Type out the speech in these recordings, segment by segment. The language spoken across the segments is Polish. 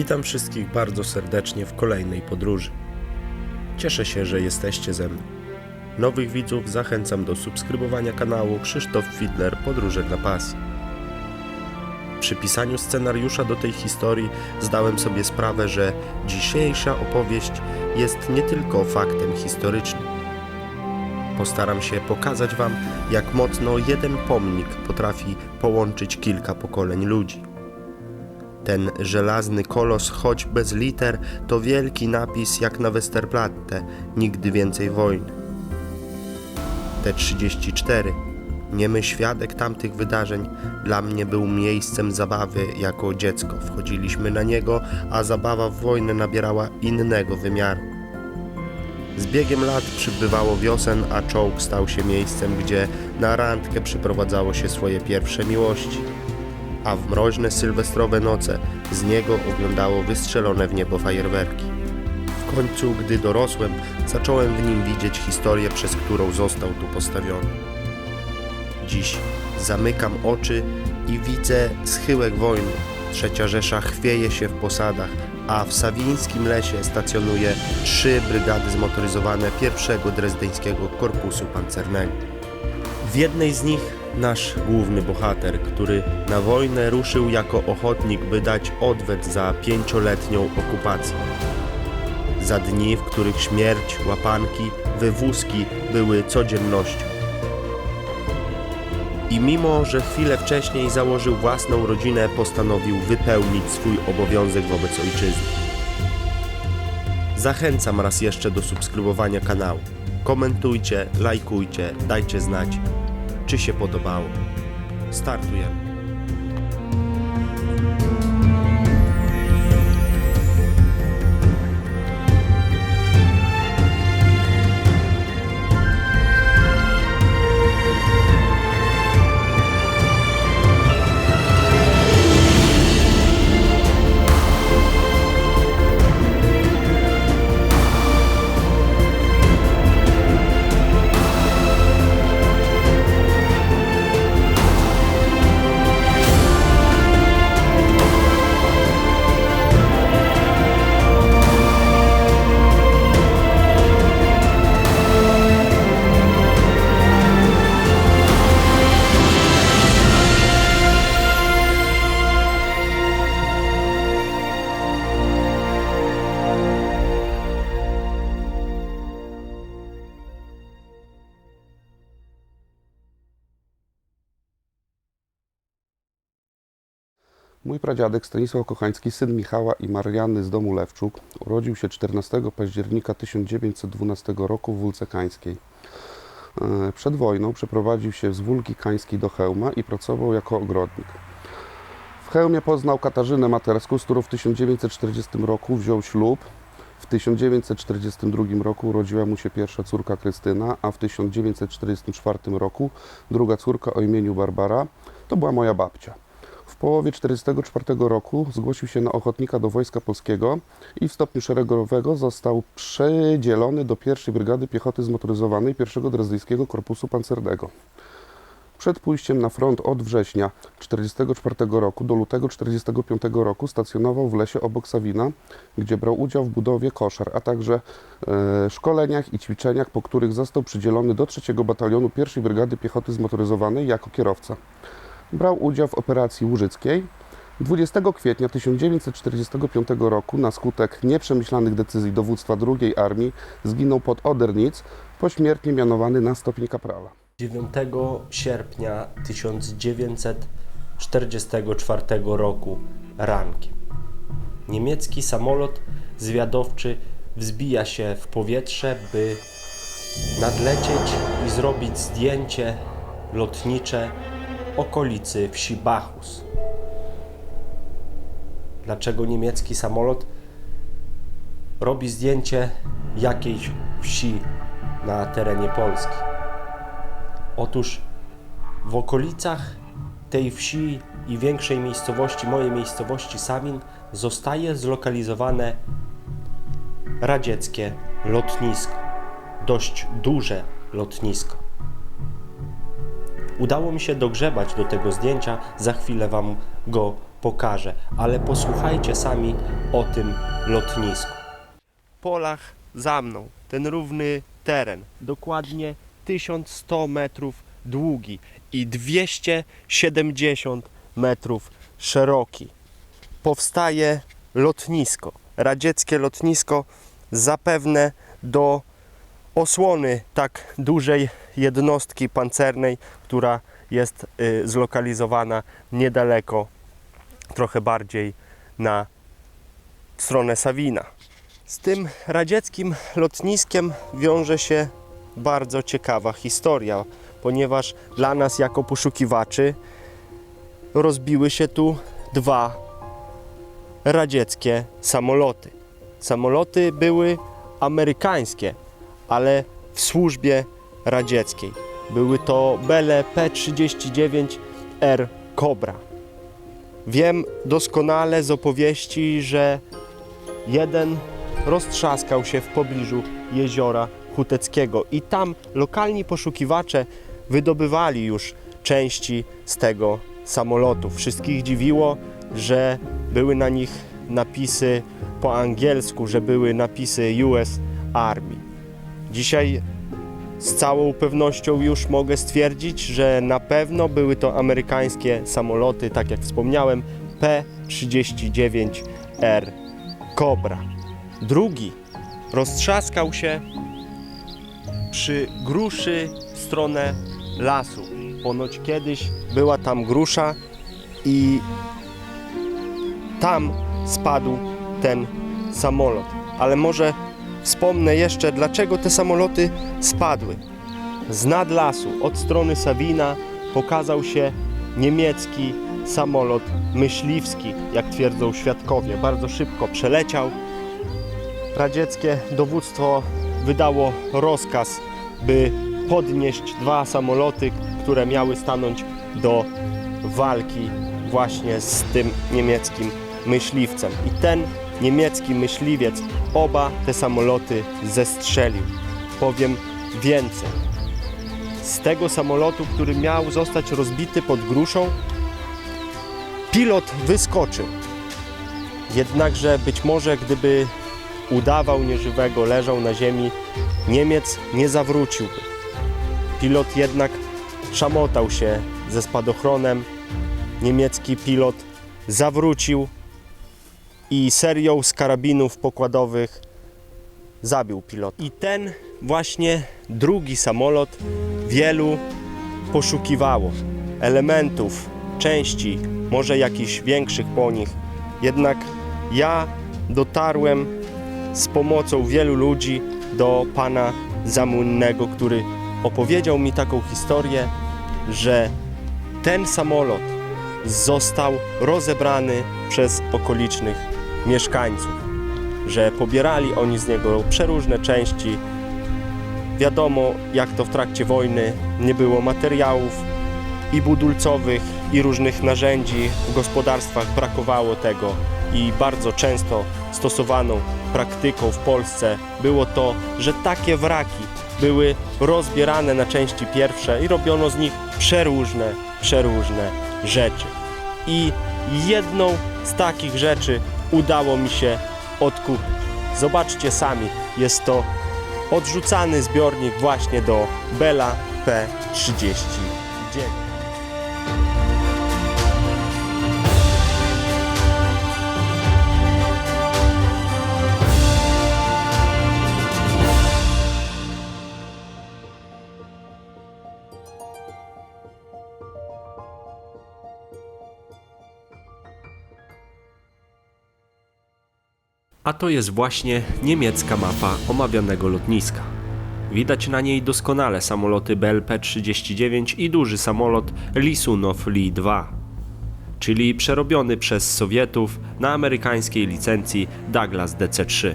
Witam wszystkich bardzo serdecznie w kolejnej podróży. Cieszę się, że jesteście ze mną. Nowych widzów zachęcam do subskrybowania kanału Krzysztof Fidler Podróże dla Pasji. Przy pisaniu scenariusza do tej historii zdałem sobie sprawę, że dzisiejsza opowieść jest nie tylko faktem historycznym. Postaram się pokazać Wam, jak mocno jeden pomnik potrafi połączyć kilka pokoleń ludzi. Ten żelazny kolos, choć bez liter, to wielki napis jak na Westerplatte nigdy więcej wojny. T-34, niemy świadek tamtych wydarzeń, dla mnie był miejscem zabawy jako dziecko. Wchodziliśmy na niego, a zabawa w wojnę nabierała innego wymiaru. Z biegiem lat przybywało wiosen, a czołg stał się miejscem, gdzie na randkę przyprowadzało się swoje pierwsze miłości a w mroźne sylwestrowe noce z niego oglądało wystrzelone w niebo fajerwerki. W końcu, gdy dorosłem, zacząłem w nim widzieć historię, przez którą został tu postawiony. Dziś zamykam oczy i widzę schyłek wojny. Trzecia Rzesza chwieje się w posadach, a w Sawińskim Lesie stacjonuje trzy brygady zmotoryzowane pierwszego drezdeńskiego korpusu pancernego. W jednej z nich nasz główny bohater, który na wojnę ruszył jako ochotnik, by dać odwet za pięcioletnią okupację. Za dni, w których śmierć, łapanki, wywózki były codziennością. I mimo, że chwilę wcześniej założył własną rodzinę, postanowił wypełnić swój obowiązek wobec ojczyzny. Zachęcam raz jeszcze do subskrybowania kanału. Komentujcie, lajkujcie, dajcie znać, czy się podobało. Startujemy. Mój pradziadek Stanisław Kochański, syn Michała i Marianny z domu Lewczuk, urodził się 14 października 1912 roku w Wólce Kańskiej. E, Przed wojną przeprowadził się z Wólki Kańskiej do Chełma i pracował jako ogrodnik. W Chełmie poznał Katarzynę Materską, z którą w 1940 roku wziął ślub. W 1942 roku urodziła mu się pierwsza córka Krystyna, a w 1944 roku druga córka o imieniu Barbara. To była moja babcia. Połowie 1944 roku zgłosił się na ochotnika do Wojska Polskiego i w stopniu szeregowego został przydzielony do pierwszej Brygady Piechoty Zmotoryzowanej I Drezdyjskiego Korpusu Pancernego. Przed pójściem na front od września 1944 roku do lutego 1945 roku stacjonował w lesie obok Sawina, gdzie brał udział w budowie koszar, a także e, szkoleniach i ćwiczeniach, po których został przydzielony do 3 Batalionu I Brygady Piechoty Zmotoryzowanej jako kierowca. Brał udział w operacji Łużyckiej. 20 kwietnia 1945 roku na skutek nieprzemyślanych decyzji dowództwa II Armii zginął pod Odernic, pośmiertnie mianowany na stopień kaprala. 9 sierpnia 1944 roku rankiem. Niemiecki samolot zwiadowczy wzbija się w powietrze, by nadlecieć i zrobić zdjęcie lotnicze okolicy wsi Bachus. Dlaczego niemiecki samolot robi zdjęcie jakiejś wsi na terenie Polski? Otóż w okolicach tej wsi i większej miejscowości, mojej miejscowości Sawin, zostaje zlokalizowane radzieckie lotnisko. Dość duże lotnisko. Udało mi się dogrzebać do tego zdjęcia, za chwilę Wam go pokażę, ale posłuchajcie sami o tym lotnisku. Polach za mną ten równy teren, dokładnie 1100 metrów długi i 270 metrów szeroki. Powstaje lotnisko, radzieckie lotnisko, zapewne do osłony tak dużej jednostki pancernej, która jest y, zlokalizowana niedaleko, trochę bardziej na stronę Sawina. Z tym radzieckim lotniskiem wiąże się bardzo ciekawa historia, ponieważ dla nas jako poszukiwaczy rozbiły się tu dwa radzieckie samoloty. Samoloty były amerykańskie, ale w służbie radzieckiej. Były to Bele P-39R Cobra. Wiem doskonale z opowieści, że jeden roztrzaskał się w pobliżu jeziora Huteckiego i tam lokalni poszukiwacze wydobywali już części z tego samolotu. Wszystkich dziwiło, że były na nich napisy po angielsku, że były napisy US Army. Dzisiaj z całą pewnością już mogę stwierdzić, że na pewno były to amerykańskie samoloty, tak jak wspomniałem, P-39R Cobra. Drugi roztrzaskał się przy gruszy w stronę lasu. Ponoć kiedyś była tam grusza i tam spadł ten samolot. Ale może wspomnę jeszcze, dlaczego te samoloty spadły. Z nad lasu, od strony Sabina, pokazał się niemiecki samolot myśliwski, jak twierdzą świadkowie. Bardzo szybko przeleciał. Radzieckie dowództwo wydało rozkaz, by podnieść dwa samoloty, które miały stanąć do walki właśnie z tym niemieckim myśliwcem. I ten niemiecki myśliwiec oba te samoloty zestrzelił. Powiem więcej. Z tego samolotu, który miał zostać rozbity pod gruszą, pilot wyskoczył. Jednakże być może gdyby udawał nieżywego, leżał na ziemi, Niemiec nie zawróciłby. Pilot jednak szamotał się ze spadochronem. Niemiecki pilot zawrócił i serią z karabinów pokładowych zabił pilot. I ten właśnie drugi samolot wielu poszukiwało elementów, części, może jakichś większych po nich. Jednak ja dotarłem z pomocą wielu ludzi do pana Zamłynnego, który opowiedział mi taką historię, że ten samolot został rozebrany przez okolicznych mieszkańców, że pobierali oni z niego przeróżne części. Wiadomo, jak to w trakcie wojny nie było materiałów i budulcowych, i różnych narzędzi. W gospodarstwach brakowało tego i bardzo często stosowaną praktyką w Polsce było to, że takie wraki były rozbierane na części pierwsze i robiono z nich przeróżne, przeróżne rzeczy. I jedną z takich rzeczy udało mi się odkupić. Zobaczcie sami, jest to odrzucany zbiornik właśnie do Bela P39. A to jest właśnie niemiecka mapa omawianego lotniska. Widać na niej doskonale samoloty BLP-39 i duży samolot Lisunov Li-2, czyli przerobiony przez Sowietów na amerykańskiej licencji Douglas DC-3.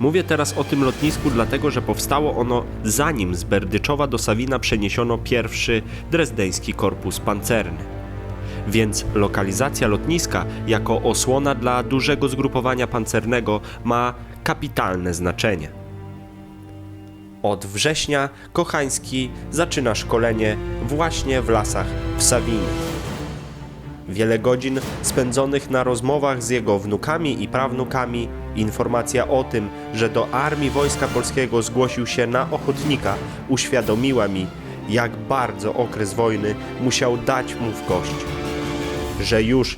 Mówię teraz o tym lotnisku dlatego, że powstało ono zanim z Berdyczowa do Sawina przeniesiono pierwszy drezdeński korpus pancerny więc lokalizacja lotniska jako osłona dla dużego zgrupowania pancernego ma kapitalne znaczenie. Od września Kochański zaczyna szkolenie właśnie w lasach w Sawinie. Wiele godzin spędzonych na rozmowach z jego wnukami i prawnukami, informacja o tym, że do armii Wojska Polskiego zgłosił się na ochotnika, uświadomiła mi, jak bardzo okres wojny musiał dać mu w kość. Że już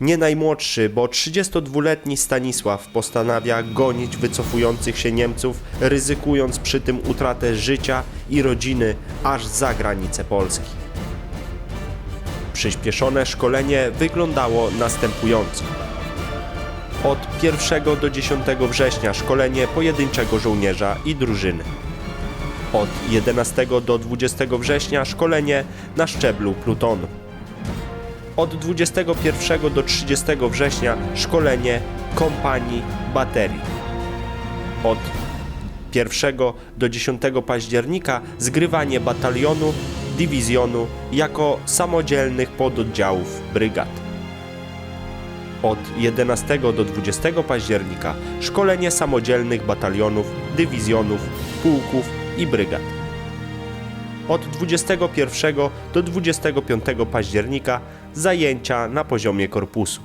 nie najmłodszy, bo 32-letni Stanisław postanawia gonić wycofujących się Niemców, ryzykując przy tym utratę życia i rodziny aż za granicę Polski. Przyspieszone szkolenie wyglądało następująco. Od 1 do 10 września szkolenie pojedynczego żołnierza i drużyny. Od 11 do 20 września szkolenie na szczeblu plutonu. Od 21 do 30 września szkolenie kompanii baterii. Od 1 do 10 października zgrywanie batalionu, dywizjonu jako samodzielnych pododdziałów brygad. Od 11 do 20 października szkolenie samodzielnych batalionów, dywizjonów, pułków i brygad. Od 21 do 25 października zajęcia na poziomie korpusu.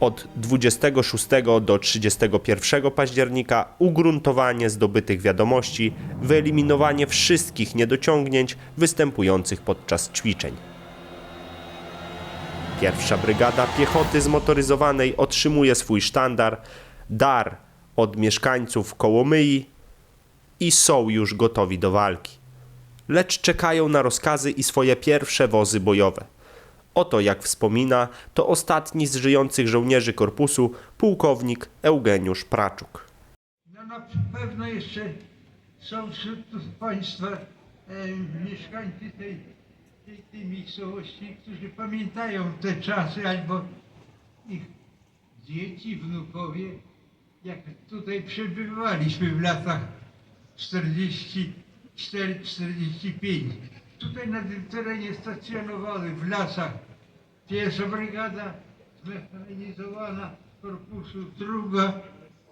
Od 26 do 31 października ugruntowanie zdobytych wiadomości, wyeliminowanie wszystkich niedociągnięć występujących podczas ćwiczeń. Pierwsza brygada piechoty zmotoryzowanej otrzymuje swój sztandar, dar od mieszkańców Kołomyi i są już gotowi do walki. Lecz czekają na rozkazy i swoje pierwsze wozy bojowe. Oto jak wspomina to ostatni z żyjących żołnierzy korpusu, pułkownik Eugeniusz Praczuk. No na pewno jeszcze są wśród Państwa e, mieszkańcy tej, tej, tej miejscowości, którzy pamiętają te czasy albo ich dzieci, wnukowie, jak tutaj przebywaliśmy w latach 44-45. Tutaj na tym terenie stacjonowały w lasach pierwsza brygada zmechanizowana korpusu, druga,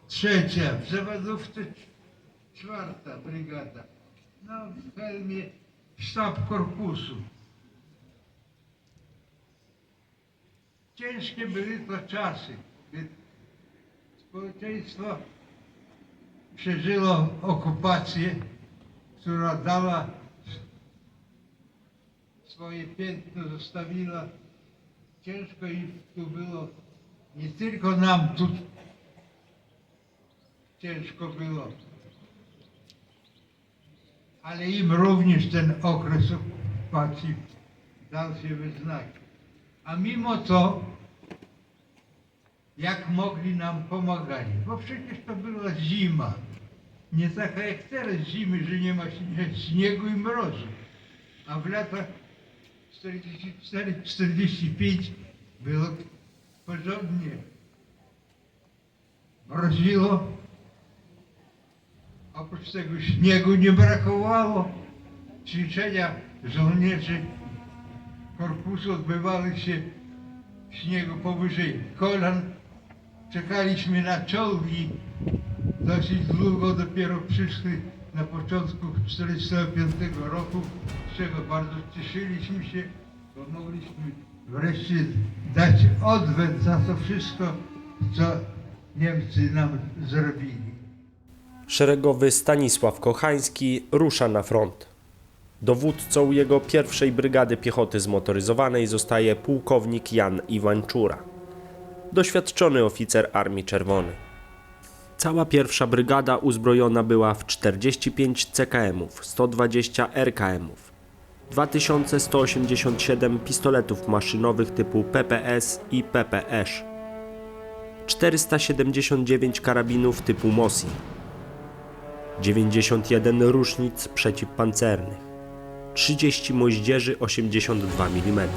trzecia, w Zawadówce czwarta brygada. No w Helmie sztab korpusu. Ciężkie były to czasy, gdy społeczeństwo przeżyło okupację, która dała swoje piętno, zostawiła. Ciężko im tu było, nie tylko nam tu ciężko było, ale im również ten okres okupacji dał się we znaki. A mimo to, jak mogli nam pomagali, bo przecież to była zima. Nie taka jak teraz zimy, że nie ma śnie- śniegu i mrozu. A w latach 44-45 było porządnie. Mroziło. Oprócz tego śniegu nie brakowało. Ćwiczenia żołnierzy korpusu odbywały się w śniegu powyżej kolan. Czekaliśmy na czołgi. Dosyć długo dopiero przyszły na początku 1945 roku, z czego bardzo cieszyliśmy się, bo mogliśmy wreszcie dać odwet za to wszystko, co Niemcy nam zrobili. Szeregowy Stanisław Kochański rusza na front. Dowódcą jego pierwszej brygady piechoty zmotoryzowanej zostaje pułkownik Jan Iwańczura, doświadczony oficer Armii Czerwonej. Cała pierwsza brygada uzbrojona była w 45 CKM-ów, 120 RKM-ów, 2187 pistoletów maszynowych typu PPS i PPS, 479 karabinów typu MOSI, 91 różnic przeciwpancernych, 30 moździerzy 82 mm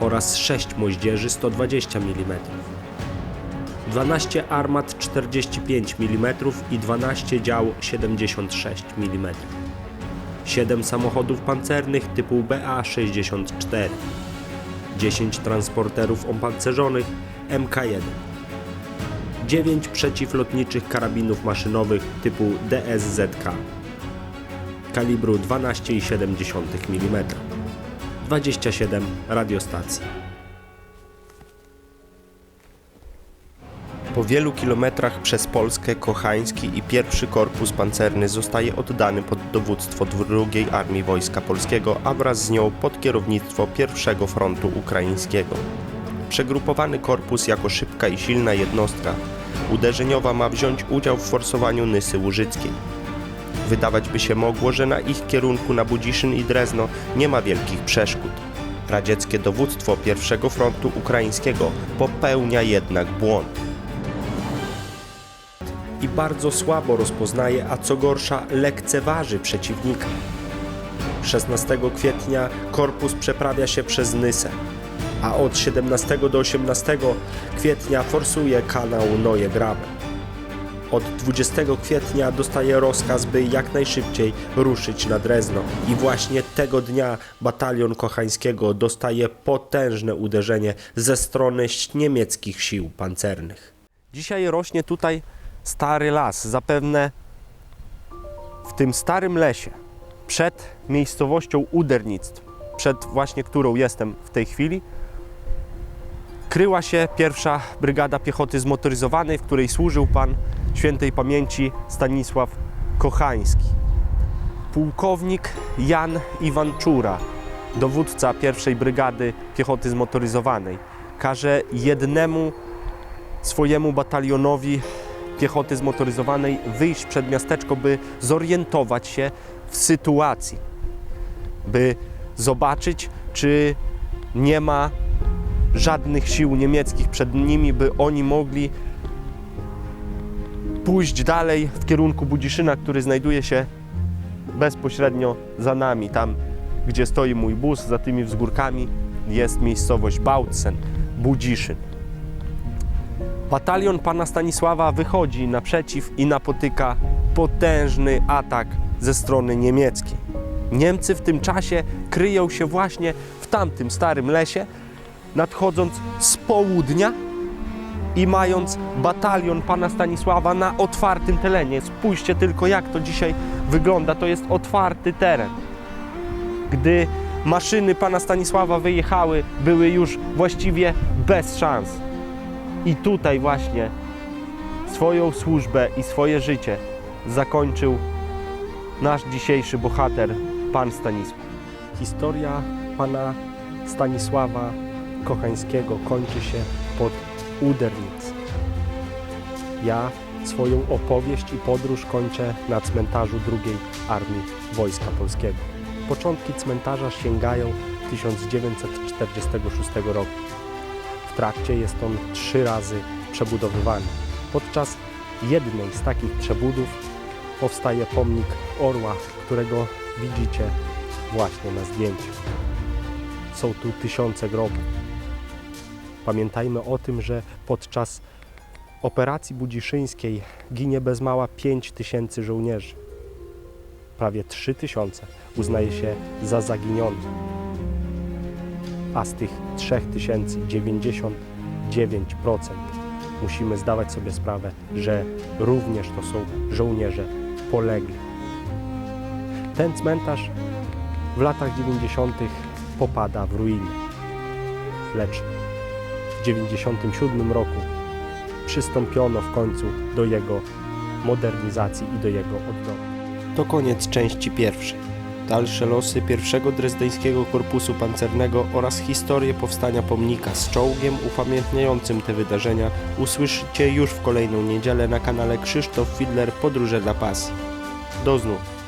oraz 6 moździerzy 120 mm, 12 armat 45 mm i 12 dział 76 mm, 7 samochodów pancernych typu BA-64, 10 transporterów opancerzonych MK-1, 9 przeciwlotniczych karabinów maszynowych typu DSZK kalibru 12,7 mm, 27 radiostacji. Po wielu kilometrach przez Polskę Kochański i pierwszy korpus pancerny zostaje oddany pod dowództwo II Armii Wojska Polskiego, a wraz z nią pod kierownictwo pierwszego frontu ukraińskiego. Przegrupowany korpus jako szybka i silna jednostka uderzeniowa ma wziąć udział w forsowaniu Nysy Łużyckiej. Wydawać by się mogło, że na ich kierunku na Budziszyn i Drezno nie ma wielkich przeszkód. Radzieckie dowództwo pierwszego frontu ukraińskiego popełnia jednak błąd i bardzo słabo rozpoznaje, a co gorsza lekceważy przeciwnika. 16 kwietnia korpus przeprawia się przez Nysę, a od 17 do 18 kwietnia forsuje kanał Noje Grabe. Od 20 kwietnia dostaje rozkaz, by jak najszybciej ruszyć na Drezno i właśnie tego dnia batalion Kochańskiego dostaje potężne uderzenie ze strony niemieckich sił pancernych. Dzisiaj rośnie tutaj stary las, zapewne w tym starym lesie, przed miejscowością Udernictw, przed właśnie którą jestem w tej chwili, kryła się pierwsza brygada piechoty zmotoryzowanej, w której służył pan świętej pamięci Stanisław Kochański. Pułkownik Jan Iwanczura, dowódca pierwszej brygady piechoty zmotoryzowanej, każe jednemu swojemu batalionowi piechoty zmotoryzowanej wyjść przed miasteczko, by zorientować się w sytuacji, by zobaczyć, czy nie ma żadnych sił niemieckich przed nimi, by oni mogli pójść dalej w kierunku Budziszyna, który znajduje się bezpośrednio za nami. Tam, gdzie stoi mój bus, za tymi wzgórkami jest miejscowość Bautzen, Budziszyn. Batalion pana Stanisława wychodzi naprzeciw i napotyka potężny atak ze strony niemieckiej. Niemcy w tym czasie kryją się właśnie w tamtym starym lesie, nadchodząc z południa i mając batalion pana Stanisława na otwartym terenie. Spójrzcie tylko, jak to dzisiaj wygląda. To jest otwarty teren. Gdy maszyny pana Stanisława wyjechały, były już właściwie bez szans. I tutaj właśnie swoją służbę i swoje życie zakończył nasz dzisiejszy bohater, pan Stanisław. Historia pana Stanisława Kochańskiego kończy się pod Udernic. Ja swoją opowieść i podróż kończę na cmentarzu II Armii Wojska Polskiego. Początki cmentarza sięgają 1946 roku. W trakcie jest on trzy razy przebudowywany. Podczas jednej z takich przebudów powstaje pomnik orła, którego widzicie właśnie na zdjęciu. Są tu tysiące grobów. Pamiętajmy o tym, że podczas operacji budziszyńskiej ginie bez mała 5 tysięcy żołnierzy. Prawie 3 tysiące uznaje się za zaginionych a z tych 3000 99% musimy zdawać sobie sprawę, że również to są żołnierze polegli. Ten cmentarz w latach 90. popada w ruinę, lecz w 97 roku przystąpiono w końcu do jego modernizacji i do jego odnowy. To koniec części pierwszej. Dalsze losy pierwszego drezdeńskiego korpusu pancernego oraz historię powstania pomnika z czołgiem upamiętniającym te wydarzenia usłyszycie już w kolejną niedzielę na kanale Krzysztof Fidler Podróże dla Pasji. Do znów.